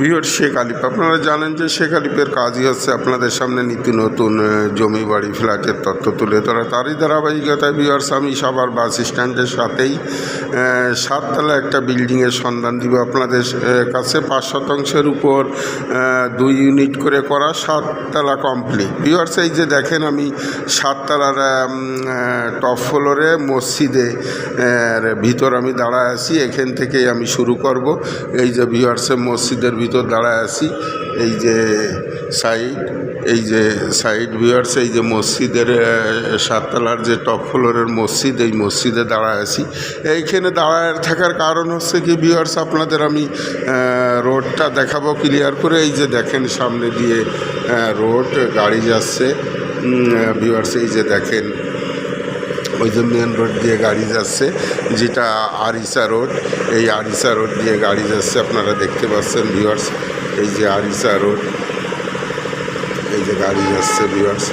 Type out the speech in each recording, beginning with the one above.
বিহর শেখ আলিপ আপনারা জানেন যে শেখ আলিপের কাজই হচ্ছে আপনাদের সামনে নিত্য নতুন জমি বাড়ি, ফ্ল্যাটের তথ্য তুলে ধরা। তারই ধারাবাহিকতায় বিহার স্বামী সাভার বাস স্ট্যান্ডের সাথেই সাততলা একটা বিল্ডিংয়ের সন্ধান দিব আপনাদের কাছে পাঁচ শতাংশের উপর দুই ইউনিট করে করা সাততলা কমপ্লিট। বিহার্স এই যে দেখেন আমি সাততলার টপ ফ্লোরে, মসজিদে ভিতর আমি দাঁড়ায় আছি, এখান থেকেই আমি শুরু করব। এই যে ভিউয়ার্সের মসজিদের ভিতর দাঁড়ায় আছি, এই যে সাইড, এই যে সাইড ভিউয়ার্স, এই যে মসজিদের সাততলার যে টপ ফ্লোরের মসজিদ, এই মসজিদে দাঁড়ায় আছি। এইখানে দাঁড়ায় থাকার কারণ হচ্ছে কি ভিউয়ার্স, আপনাদের আমি রোডটা দেখাবো ক্লিয়ার করে। এই যে দেখেন সামনে দিয়ে রোড, গাড়ি যাচ্ছে। ভিউয়ার্স, এই যে দেখেন ওই মেন রোড দিয়ে গাড়ি যাচ্ছে, যেটা আরিসা রোড এই আরিসা রোড দিয়ে গাড়ি যাচ্ছে, আপনারা দেখতে পাচ্ছেন ভিওয়ার্স এই যে আরিসা রোড এই যে গাড়ি যাচ্ছে ভিউয়ার্স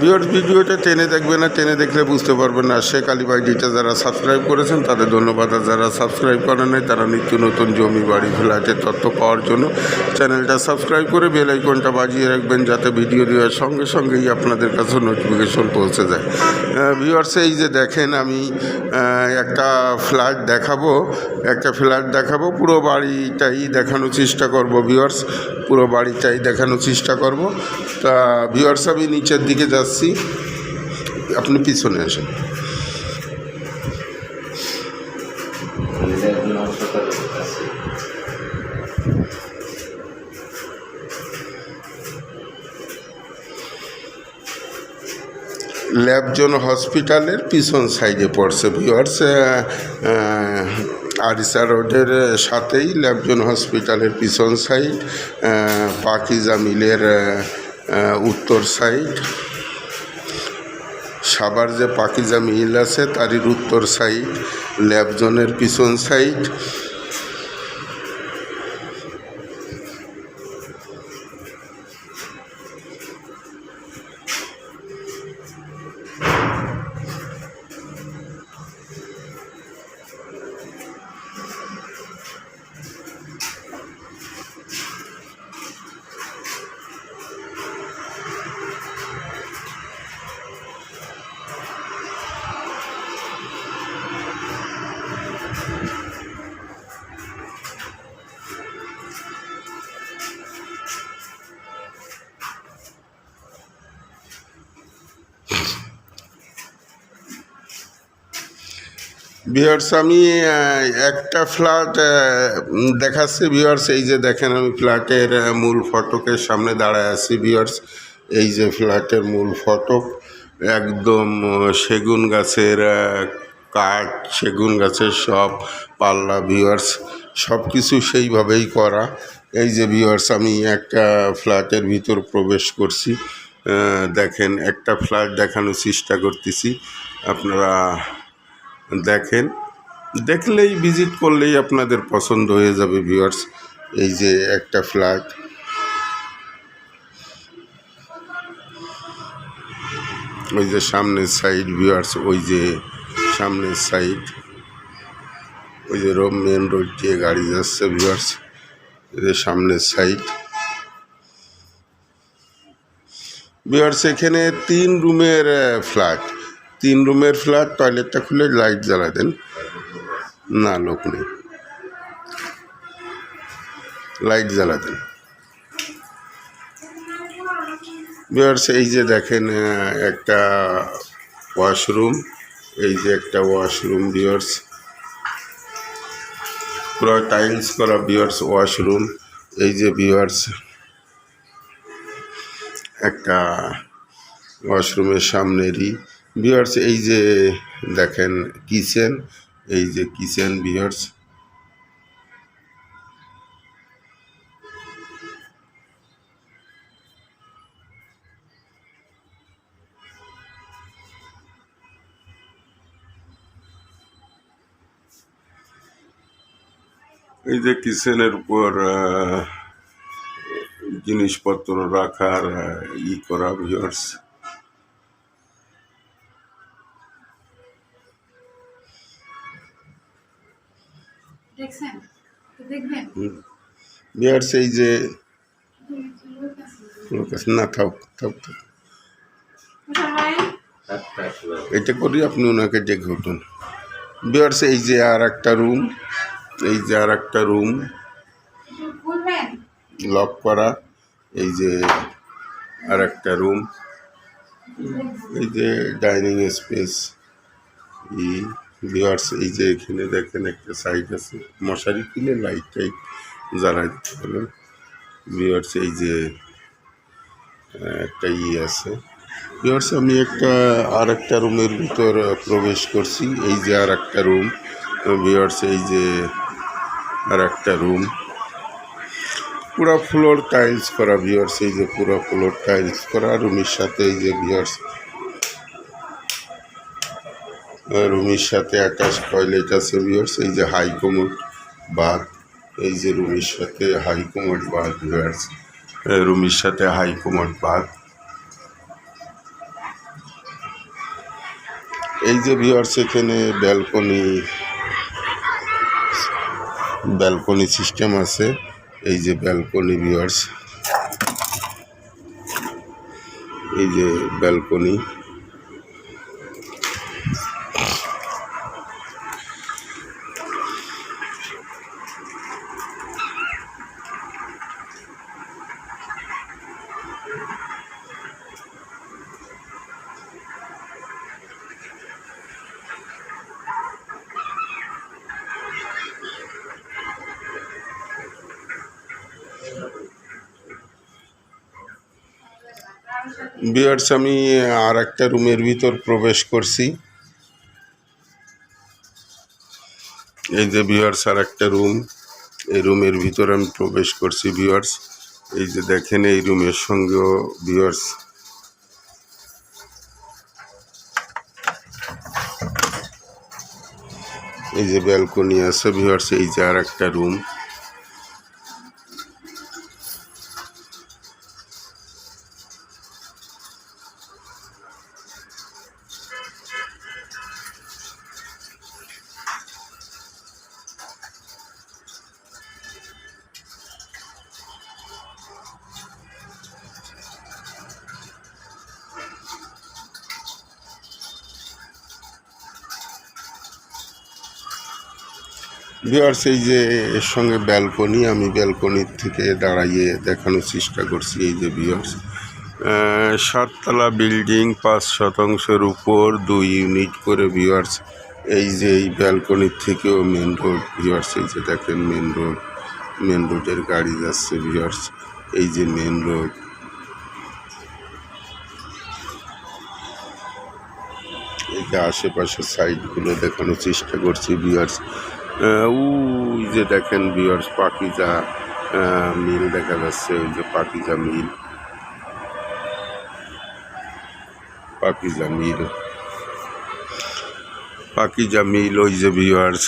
ভিউয়ার্স, ভিডিওটা টেনে দেখবে না টেনে দেখলে বুঝতে পারবেন না। শেখ আলী বাইডিটা যারা সাবস্ক্রাইব করেছেন, তাদের ধন্যবাদ। আর যারা সাবস্ক্রাইব করেন নাই, তারা নিত্য নতুন জমি, বাড়ি, ফ্ল্যাটের তথ্য পাওয়ার জন্য চ্যানেলটা সাবস্ক্রাইব করে বেল আইকনটা বাজিয়ে রাখবেন, যাতে ভিডিও দেওয়ার সঙ্গে সঙ্গেই আপনাদের কাছে নোটিফিকেশন পৌঁছে যায়। ভিউয়ার্স, এই যে দেখেন আমি একটা ফ্ল্যাট দেখাবো, একটা ফ্ল্যাট দেখাবো। পুরো বাড়িটাই দেখানোর চেষ্টা করব, ভিউয়ার্স। পুরো বাড়িটাই দেখানোর চেষ্টা করব। তা, ভিউয়ার্স, আমি নিচের দিকে যাচ্ছি, আপনি পিছনে আসেন। ল্যাবজন হসপিটালের পিছন সাইডে পড়ছে ভিওয়ার্স আরিসা রোডের সাথেই ল্যাবজন হসপিটালের পিছন সাইড পাকিজা মিলের উত্তর সাইড। সাবার যে পাকিজা মিল আছে তারই উত্তর সাইড ল্যাবজনের পিছন সাইড বিহার্স আমি একটা ফ্ল্যাট দেখাচ্ছি বিহার্স এই যে দেখেন, আমি ফ্ল্যাটের মূল ফটকের সামনে দাঁড়ায় আছি বিহার্স এই যে ফ্ল্যাটের মূল ফটক, একদম সেগুন গাছের কাঠ, সেগুন গাছের সব পাল্লা ভিউয়ার্স সব কিছু সেইভাবেই করা। এই যে ভিউয়ার্স আমি একটা ফ্ল্যাটের ভিতর প্রবেশ করছি। দেখেন, একটা ফ্ল্যাট দেখানোর চেষ্টা করতেছি। আপনারা দেখেন, দেখলেই ভিজিট করলেই আপনাদের পছন্দ হয়ে যাবে ভিউয়ার্স এই যে একটা ফ্ল্যাট ওই যে সামনের সাইড ভিউয়ার্স ওই যে সামনের সাইড ওই যে রোম মেন রোড দিয়ে গাড়ি যাচ্ছে ভিউয়ার্স এই যে সামনের সাইড ভিউয়ার্স এখানে তিন রুমের ফ্ল্যাট তিন রুমের ফ্ল্যাট, টয়লেটটা খুলে লাইট জ্বালা দেন। না, লোক নেই। লাইট জ্বালা দেন। ভিউয়ার্স এই যে দেখেন একটা ওয়াশরুম, এই যে একটা ওয়াশরুম ভিউয়ার্স পুরো টাইলস করা ভিউয়ার্স ওয়াশরুম, এই যে ভিউয়ার্স একটা ওয়াশরুমের সামনেরই ভিউয়ার্স এই যে দেখেন কিচেন, এই যে কিচেন ভিউয়ার্স এই যে কিচেনের উপর জিনিসপত্র রাখার ই করা ভিউয়ার্স বিয়ার্স এই যে না, থাক থাক থাক। এটা করি আপনি ওনাকে ডেকে উঠুন। বিয়ার্স এই যে আর একটা রুম, এই যে আর একটা রুম। লক করা, এই যে আর একটা রুম। এই যে ডাইনিং স্পেস। ই ভিওয়ার্স এই যে এখানে দেখেন একটা সাইড আছে। মশারি কিনে লাইট টাইট জ্বালাই দিতে পারবেন ভিওয়ার্স এই যে একটা ই আছে। ভিওয়ার্স আমি একটা আর একটা রুমের ভিতর প্রবেশ করছি। এই যে আর একটা রুম ভিওয়ার্স এই যে আর একটা রুম। পুরো ফ্লোর টাইলস করা ভিওর্স এই যে পুরো ফ্লোর টাইলস করা। রুমের সাথে এই যে ভিওর্স রুমের সাথে আকাশ টয়লেট আছে ভিওর্স এই যে হাই কমোড বাথ এই যে রুমের সাথে হাই কমোড বাথ ভিওর্স রুমের সাথে হাই কমোড বাথ এই যে ভিওর্স এখানে ব্যালকনি ব্যালকনি সিস্টেম আছে। এই যে ব্যালকনি, ভিউয়ার্স, এই যে ব্যালকনি। ভিউয়ার্স আমি আর একটা রুমের ভিতর প্রবেশ করছি। এই যে ভিউয়ার্স আর একটা রুম, এই রুমের ভিতর আমি প্রবেশ করছি ভিউয়ার্স এই যে দেখেন, এই রুমের সঙ্গেও ভিউয়ার্স এই যে ব্যালকনি আছে ভিউয়ার্স এই যে আর একটা রুম। ভিউয়ার্স এই যে এর সঙ্গে ব্যালকনি আমি ব্যালকনির থেকে দাঁড়াইয়ে দেখানোর চেষ্টা করছি এই যে ভিউয়ার্স সাততলা বিল্ডিং পাঁচ শতাংশের উপর দুই ইউনিট করে ভিউয়ার্স এই যে এই ব্যালকনির থেকেও মেন রোড ভিউয়ার্স এই যে দেখেন মেন রোড মেন রোডের গাড়ি যাচ্ছে ভিউয়ার্স এই যে মেন রোড এই যে আশেপাশের সাইডগুলো দেখানোর চেষ্টা করছি ভিউয়ার্স ওই যে দেখেন ভিউয়ার্স পাকিজা মিল দেখা যাচ্ছে ওই যে পাকিজা মিল। পাকিজা মিল। পাকিজা মিল, ওই যে ভিউয়ার্স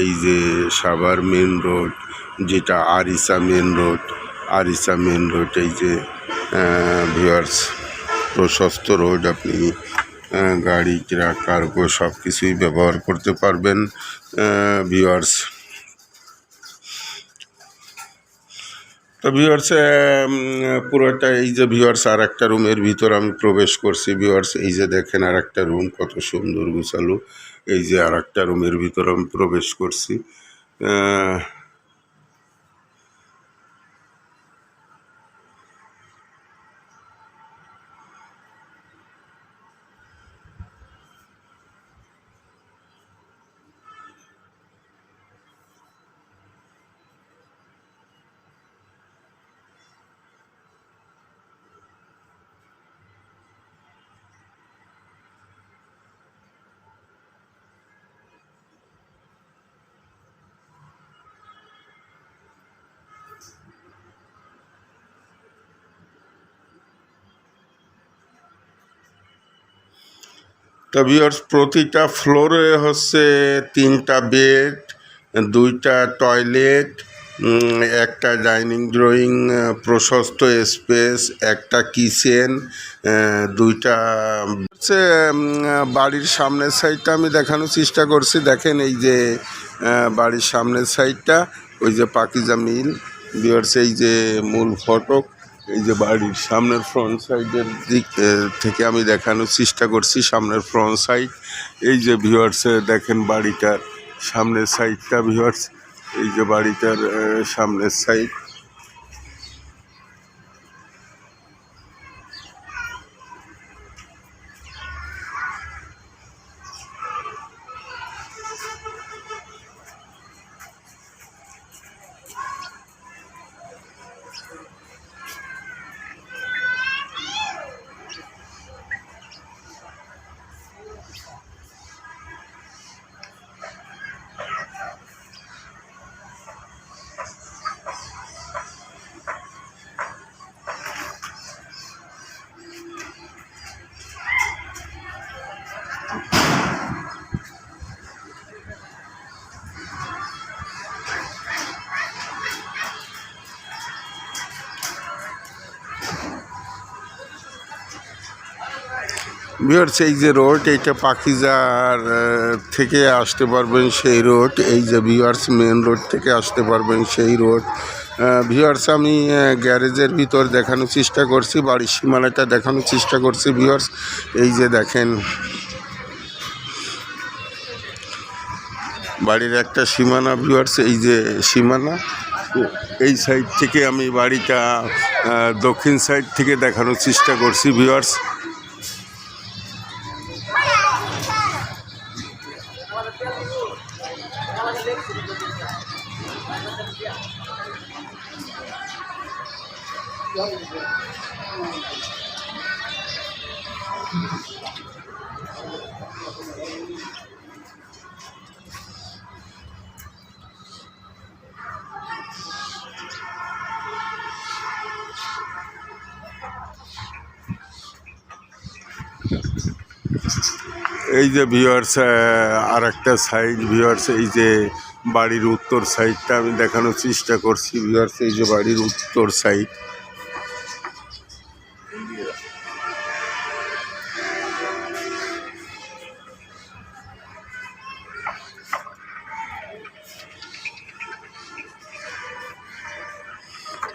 এই যে সাভার মেন রোড, যেটা Aricha main road, Aricha main road, এই যে ভিউয়ার্স প্রশস্ত রোড আপনি গাড়ি ট্রাক কার্গো সব কিছুই ব্যবহার করতে পারবেন ভিওয়ার্স তো ভিওয়ার্স পুরোটা এই যে ভিউয়ার্স আর একটা রুমের ভিতর আমি প্রবেশ করছি। ভিউয়ার্স এই যে দেখেন আর একটা রুম কত সুন্দর গুছালো। এই যে আর একটা রুমের ভিতর আমি প্রবেশ করছি। তা প্রতিটা ফ্লোরে হচ্ছে তিনটা বেড দুইটা টয়লেট একটা ডাইনিং ড্রয়িং প্রশস্ত স্পেস একটা কিচেন দুইটা, হচ্ছে বাড়ির সামনের সাইডটা আমি দেখানোর চেষ্টা করছি। দেখেন এই যে বাড়ির সামনের সাইডটা ওই যে পাকিজা মিল বিয়ার্স এই যে মূল ফটক। এই যে বাড়ির সামনের ফ্রন্ট সাইডের দিক থেকে আমি দেখানোর চেষ্টা করছি সামনের ফ্রন্ট সাইড এই যে ভিউয়ার্স দেখেন বাড়িটার সামনের সাইডটা ভিউয়ার্স এই যে বাড়িটার সামনের সাইড ভিউয়ার্স এই যে রোড এইটা পাখিজার থেকে আসতে পারবেন সেই রোড এই যে ভিউয়ার্স মেন রোড থেকে আসতে পারবেন সেই রোড ভিউয়ার্স আমি গ্যারেজের ভিতর দেখানোর চেষ্টা করছি, বাড়ির সীমানাটা দেখানোর চেষ্টা করছি ভিউয়ার্স এই যে দেখেন, বাড়ির একটা সীমানা ভিউয়ার্স এই যে সীমানা, এই সাইড থেকে আমি বাড়িটা দক্ষিণ সাইড থেকে দেখানোর চেষ্টা করছি ভিউয়ার্স এই যে ভিউয়ার্স আর একটা সাইড ভিউয়ার্স এই যে বাড়ির উত্তর সাইডটা আমি দেখানোর চেষ্টা করছি ভিউয়ার্স এই যে বাড়ির উত্তর সাইড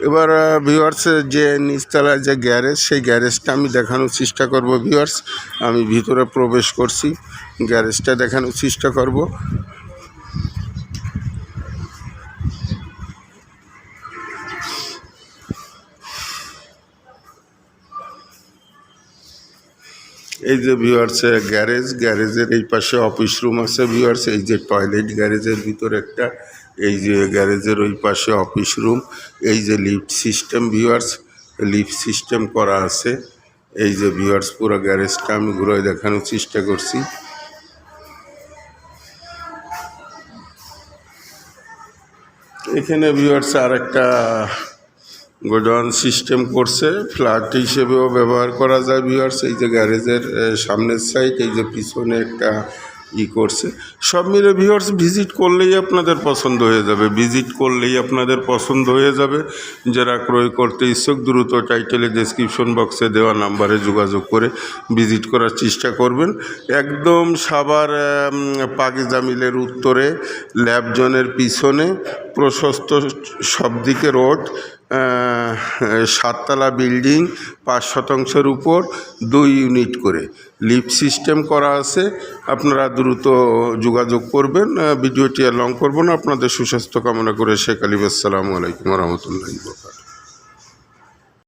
এবার ভিউয়ার্স যে নিচতলায় যে গ্যারেজ সেই গ্যারেজটা আমি দেখানোর চেষ্টা করব ভিউয়ার্স আমি ভিতরে প্রবেশ করছি গ্যারেজটা দেখানোর চেষ্টা করব। এই যে ভিউয়ার্স গ্যারেজ গ্যারেজের এই পাশে অফিস রুম আছে ভিউয়ার্স এই যে টয়লেট গ্যারেজের ভিতর একটা এই যে গ্যারেজের ওই পাশে অফিস রুম, এই যে lift system viewers, lift system করা আছে। এই যে ভিউয়ার্স, পুরো গ্যারেজটা আমি ঘুরে দেখানোর চেষ্টা করছি। এখানে ভিউয়ার্স আর একটা গোডাউন সিস্টেম করছে, ফ্ল্যাট হিসেবেও ব্যবহার করা যায় ভিউয়ার্স। এই যে গ্যারেজের সামনের সাইড এই যে পিছনে একটা ই করছে। সব মিলে ভিউয়ার্স ভিজিট করলেই আপনাদের পছন্দ হয়ে যাবে। ভিজিট করলেই আপনাদের পছন্দ হয়ে যাবে। যারা ক্রয় করতে ইচ্ছুক দ্রুত টাইটেলে ডেসক্রিপশন বক্সে দেওয়া নাম্বারে যোগাযোগ করে ভিজিট করার চেষ্টা করবেন। একদম সাবার উম, পাকিজা মিলের উত্তরে ল্যাবজনের পিছনে প্রশস্ত সব দিকে রোড সাততলা বিল্ডিং পাঁচ শতাংশের উপর দুই ইউনিট করে। লিফট সিস্টেম করা আছে, আপনারা দ্রুত যোগাযোগ করবেন। ভিডিওটি আর লং করবেন আপনাদের সুস্বাস্থ্য কামনা করে শেখ আলিম, আসসালামু আলাইকুম রহমতুল্লাহ